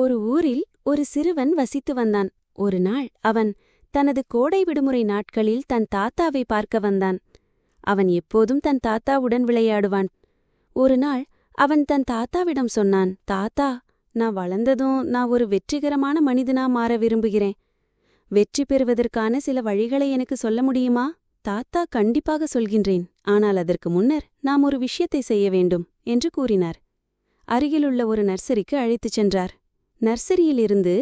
ஒரு ஊரில் ஒரு சிறுவன் வசித்து வந்தான். ஒரு நாள் அவன் தனது கோடை விடுமுறை நாட்களில் தன் தாத்தாவை பார்க்க வந்தான். அவன் எப்போதும் தன் தாத்தாவுடன் விளையாடுவான். ஒரு நாள் அவன் தன் தாத்தாவிடம் சொன்னான் தாத்தா நான் வளர்ந்ததும் நான் ஒரு வெற்றிகரமான மனிதனா மாற விரும்புகிறேன். வெற்றி பெறுவதற்கான சில வழிகளை எனக்கு சொல்ல முடியுமா? தாத்தா கண்டிப்பாக சொல்கின்றேன். ஆனால் அதற்கு முன்னர் நாம் ஒரு விஷயத்தை செய்ய வேண்டும் என்று கூறினார். அருகிலுள்ள ஒரு நர்சரிக்கு அழைத்துச் சென்றார். நர்சரியிலிருந்து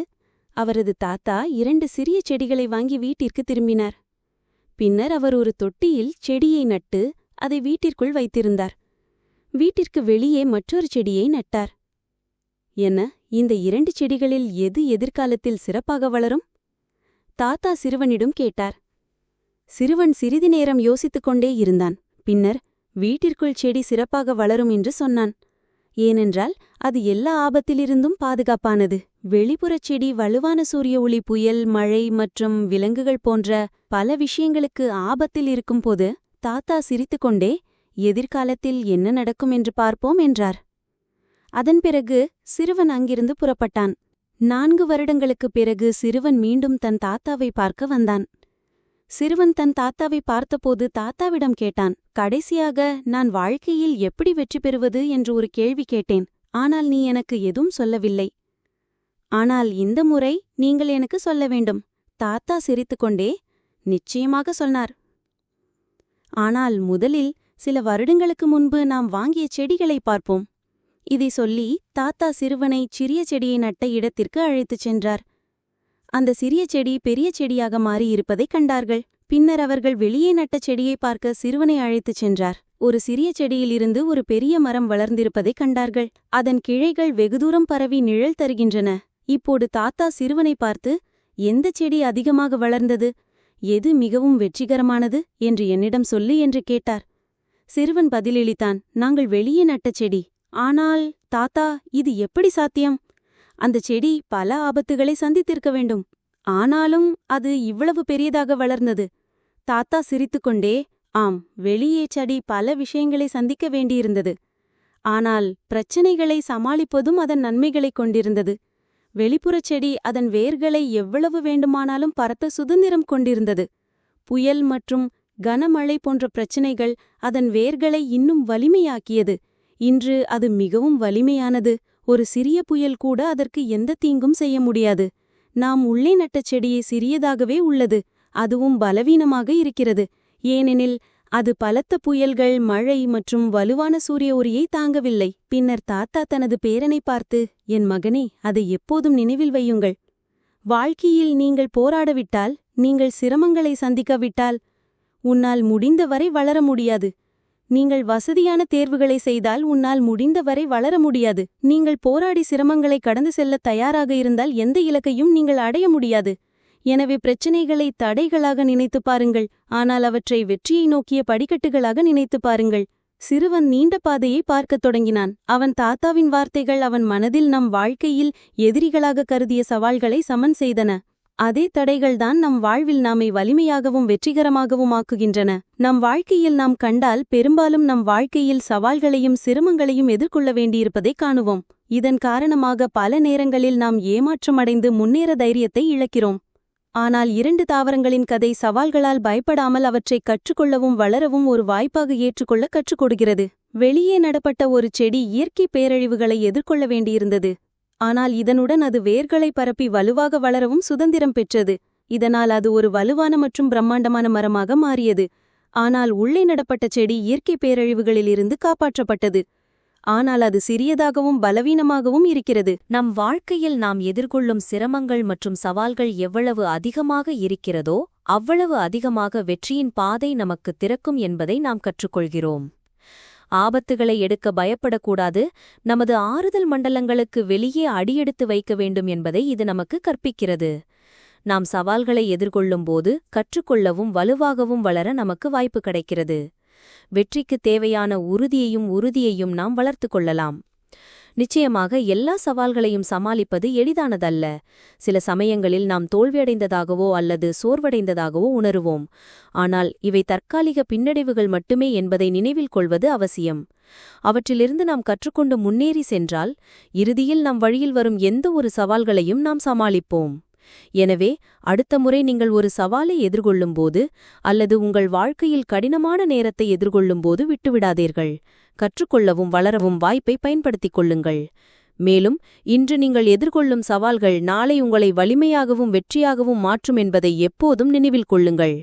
அவரது தாத்தா இரண்டு சிறிய செடிகளை வாங்கி வீட்டிற்கு திரும்பினார். பின்னர் அவர் ஒரு தொட்டியில் செடியை நட்டு அதை வீட்டிற்குள் வைத்திருந்தார். வீட்டிற்கு வெளியே மற்றொரு செடியை நட்டார். என்ன இந்த இரண்டு செடிகளில் எது எதிர்காலத்தில் சிறப்பாக வளரும்? தாத்தா சிறுவனிடம் கேட்டார். சிறுவன் சிறிது நேரம் யோசித்துக் கொண்டே இருந்தான். பின்னர் வீட்டிற்குள் செடி சிறப்பாக வளரும் என்று சொன்னான். ஏனென்றால் அது எல்லா ஆபத்திலிருந்தும் பாதுகாப்பானது. வெளிப்புறச் செடி வலுவான சூரிய ஒளி புயல் மழை மற்றும் விலங்குகள் போன்ற பல விஷயங்களுக்கு ஆபத்தில் இருக்கும்போது தாத்தா சிரித்துக்கொண்டே எதிர்காலத்தில் என்ன நடக்கும் என்று பார்ப்போம் என்றார். அதன் பிறகு சிறுவன் அங்கிருந்து புறப்பட்டான். நான்கு வருடங்களுக்குப் பிறகு சிறுவன் மீண்டும் தன் தாத்தாவை பார்க்க வந்தான். சிறுவன் தன் தாத்தாவை பார்த்தபோது தாத்தாவிடம் கேட்டான் கடைசியாக நான் வாழ்க்கையில் எப்படி வெற்றி பெறுவது? என்று ஒரு கேள்வி கேட்டேன். ஆனால் நீ எனக்கு எதுவும் சொல்லவில்லை. ஆனால் இந்த முறை நீங்கள் எனக்கு சொல்ல வேண்டும். தாத்தா சிரித்துக்கொண்டே நிச்சயமாக சொன்னார். ஆனால் முதலில் சில வருடங்களுக்கு முன்பு நாம் வாங்கிய செடிகளை பார்ப்போம். இதை சொல்லி தாத்தா சிறுவனை சிறிய செடியை நட்ட இடத்திற்கு அழைத்துச் சென்றார். அந்த சிறிய செடி பெரிய செடியாக மாறியிருப்பதைக் கண்டார்கள். பின்னர் அவர்கள் வெளியே நட்ட செடியை பார்க்க சிறுவனை அழைத்துச் சென்றார். ஒரு சிறிய செடியிலிருந்து ஒரு பெரிய மரம் வளர்ந்திருப்பதைக் கண்டார்கள். அதன் கிளைகள் வெகுதூரம் பரவி நிழல் தருகின்றன. இப்போது தாத்தா சிறுவனை பார்த்து எந்த செடி அதிகமாக வளர்ந்தது? எது மிகவும் வெற்றிகரமானது? என்று என்னிடம் சொல்லு என்று கேட்டார். சிறுவன் பதிலளித்தான் நாங்கள் வெளியே நட்ட செடி. ஆனால் தாத்தா இது எப்படி சாத்தியம்? அந்த செடி பல ஆபத்துகளை சந்தித்திருக்க வேண்டும். ஆனாலும் அது இவ்வளவு பெரியதாக வளர்ந்தது. தாத்தா சிரித்துக்கொண்டே ஆம் வெளியே செடி பல விஷயங்களை சந்திக்க வேண்டியிருந்தது. ஆனால் பிரச்சனைகளை சமாளிப்பதும் அதன் நன்மைகளைக் கொண்டிருந்தது. வெளிப்புறச் செடி அதன் வேர்களை எவ்வளவு வேண்டுமானாலும் பரத்த சுதந்திரம் கொண்டிருந்தது. புயல் மற்றும் கனமழை போன்ற பிரச்சினைகள் அதன் வேர்களை இன்னும் வலிமையாக்கியது. இன்று அது மிகவும் வலிமையானது. ஒரு சிறிய புயல் கூட அதற்கு எந்த தீங்கும் செய்ய முடியாது. நாம் உள்ளே நட்ட செடியை சிறியதாகவே உள்ளது அதுவும் பலவீனமாக இருக்கிறது. ஏனெனில் அது பலத்த புயல்கள் மழை மற்றும் வலுவான சூரிய ஒளியை தாங்கவில்லை. பின்னர் தாத்தா தனது பேரனை பார்த்து என் மகனே அதை எப்போதும் நினைவில் வையுங்கள். வாழ்க்கையில் நீங்கள் போராடவிட்டால் நீங்கள் சிரமங்களை சந்திக்காவிட்டால் உன்னால் முடிந்தவரை வளர முடியாது. நீங்கள் வசதியான தேர்வுகளை செய்தால் உன்னால் முடிந்தவரை வளர முடியாது. நீங்கள் போராடி சிரமங்களை கடந்து செல்ல தயாராக இருந்தால் எந்த இலக்கையும் நீங்கள் அடைய முடியாது. எனவே பிரச்சினைகளை தடைகளாக நினைத்துப் பாருங்கள். ஆனால் அவற்றை வெற்றியை நோக்கிய படிக்கட்டுகளாக நினைத்துப் பாருங்கள். சிறுவன் நீண்ட பாதையை பார்க்கத் தொடங்கினான். அவன் தாத்தாவின் வார்த்தைகள் அவன் மனதில் நம் வாழ்க்கையில் எதிரிகளாக கருதிய சவால்களை சமன் செய்தன. அதே தடைகள்தான் நம் வாழ்வில் நாமை வலிமையாகவும் வெற்றிகரமாகவும் ஆக்குகின்றன. நம் வாழ்க்கையில் நாம் கண்டால் பெரும்பாலும் நம் வாழ்க்கையில் சவால்களையும் சிரமங்களையும் எதிர்கொள்ள வேண்டியிருப்பதைக் காணுவோம். இதன் காரணமாக பல நேரங்களில் நாம் ஏமாற்றமடைந்து முன்னேற தைரியத்தை இழக்கிறோம். ஆனால் இரண்டு தாவரங்களின் கதை சவால்களால் பயப்படாமல் அவற்றை கற்றுக்கொள்ளவும் வளரவும் ஒரு வாய்ப்பாக ஏற்றுக்கொள்ள கற்றுக் கொடுக்கிறது வெளியே நடப்பட்ட ஒரு செடி இயற்கை பேரழிவுகளை எதிர்கொள்ள வேண்டியிருந்தது. ஆனால் இதனுடன் அது வேர்களை பரப்பி வலுவாக வளரவும் சுதந்திரம் பெற்றது. இதனால் அது ஒரு வலுவான மற்றும் பிரம்மாண்டமான மரமாக மாறியது. ஆனால் உள்ளே நடப்பட்ட செடி இயற்கை பேரழிவுகளிலிருந்து காப்பாற்றப்பட்டது. ஆனால் அது சிறியதாகவும் பலவீனமாகவும் இருக்கிறது. நம் வாழ்க்கையில் நாம் எதிர்கொள்ளும் சிரமங்கள் மற்றும் சவால்கள் எவ்வளவு அதிகமாக இருக்கிறதோ அவ்வளவு அதிகமாக வெற்றியின் பாதை நமக்கு திறக்கும் என்பதை நாம் கற்றுக்கொள்கிறோம். ஆபத்துகளை எடுக்க பயப்படக்கூடாது. நமது ஆறுதல் மண்டலங்களுக்கு வெளியே அடியெடுத்து வைக்க வேண்டும் என்பதை இது நமக்கு கற்பிக்கிறது. நாம் சவால்களை எதிர்கொள்ளும்போது கற்றுக்கொள்ளவும் வலுவாகவும் வளர நமக்கு வாய்ப்பு கிடைக்கிறது. வெற்றிக்கு தேவையான உறுதியையும் உறுதியையும் நாம் வளர்த்து கொள்ளலாம். நிச்சயமாக எல்லா சவால்களையும் சமாளிப்பது எளிதானதல்ல. சில சமயங்களில் நாம் தோல்வியடைந்ததாகவோ அல்லது சோர்வடைந்ததாகவோ உணருவோம். ஆனால் இவை தற்காலிக பின்னடைவுகள் மட்டுமே என்பதை நினைவில் கொள்வது அவசியம். அவற்றிலிருந்து நாம் கற்றுக்கொண்டு முன்னேறி சென்றால் இறுதியில் நம் வழியில் வரும் எந்த ஒரு சவால்களையும் நாம் சமாளிப்போம். எனவே அடுத்த முறை நீங்கள் ஒரு சவாலை எதிர்கொள்ளும்போது அல்லது உங்கள் வாழ்க்கையில் கடினமான நேரத்தை எதிர்கொள்ளும்போது விட்டுவிடாதீர்கள். கற்றுக்கொள்ளவும் வளரவும் வாய்ப்பை பயன்படுத்திக் கொள்ளுங்கள். மேலும் இன்று நீங்கள் எதிர்கொள்ளும் சவால்கள் நாளை உங்களை வலிமையாகவும் வெற்றியாகவும் மாற்றும் என்பதை எப்போதும் நினைவில் கொள்ளுங்கள்.